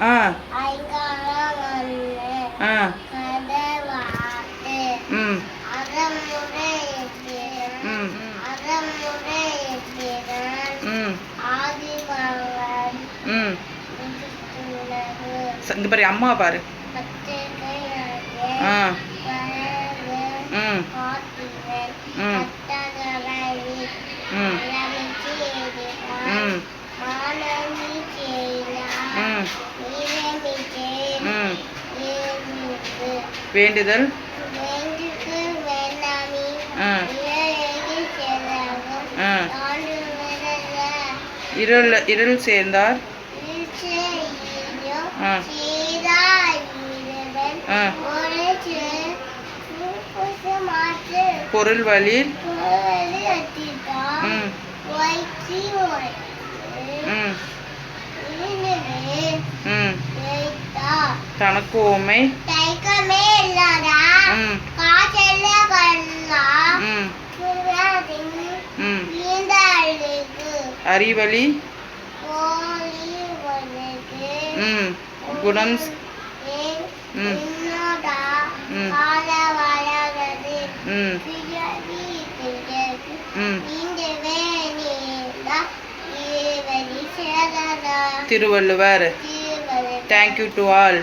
ஆ. ஆ. ம். ம் ம். ம். இங்கே பாரு அம்மா பாரு. ஆ. ம். ம். ம். ம். வேண்டுதல்? இருள் இருள் சேர்ந்தார். பொருள் வழியில். தனக்கு ஓமை தயக்கமே இல்லாதா காய்ச்சல்ல கண்ணா அறிவழி. குணம். திருவள்ளுவர். Thank you to all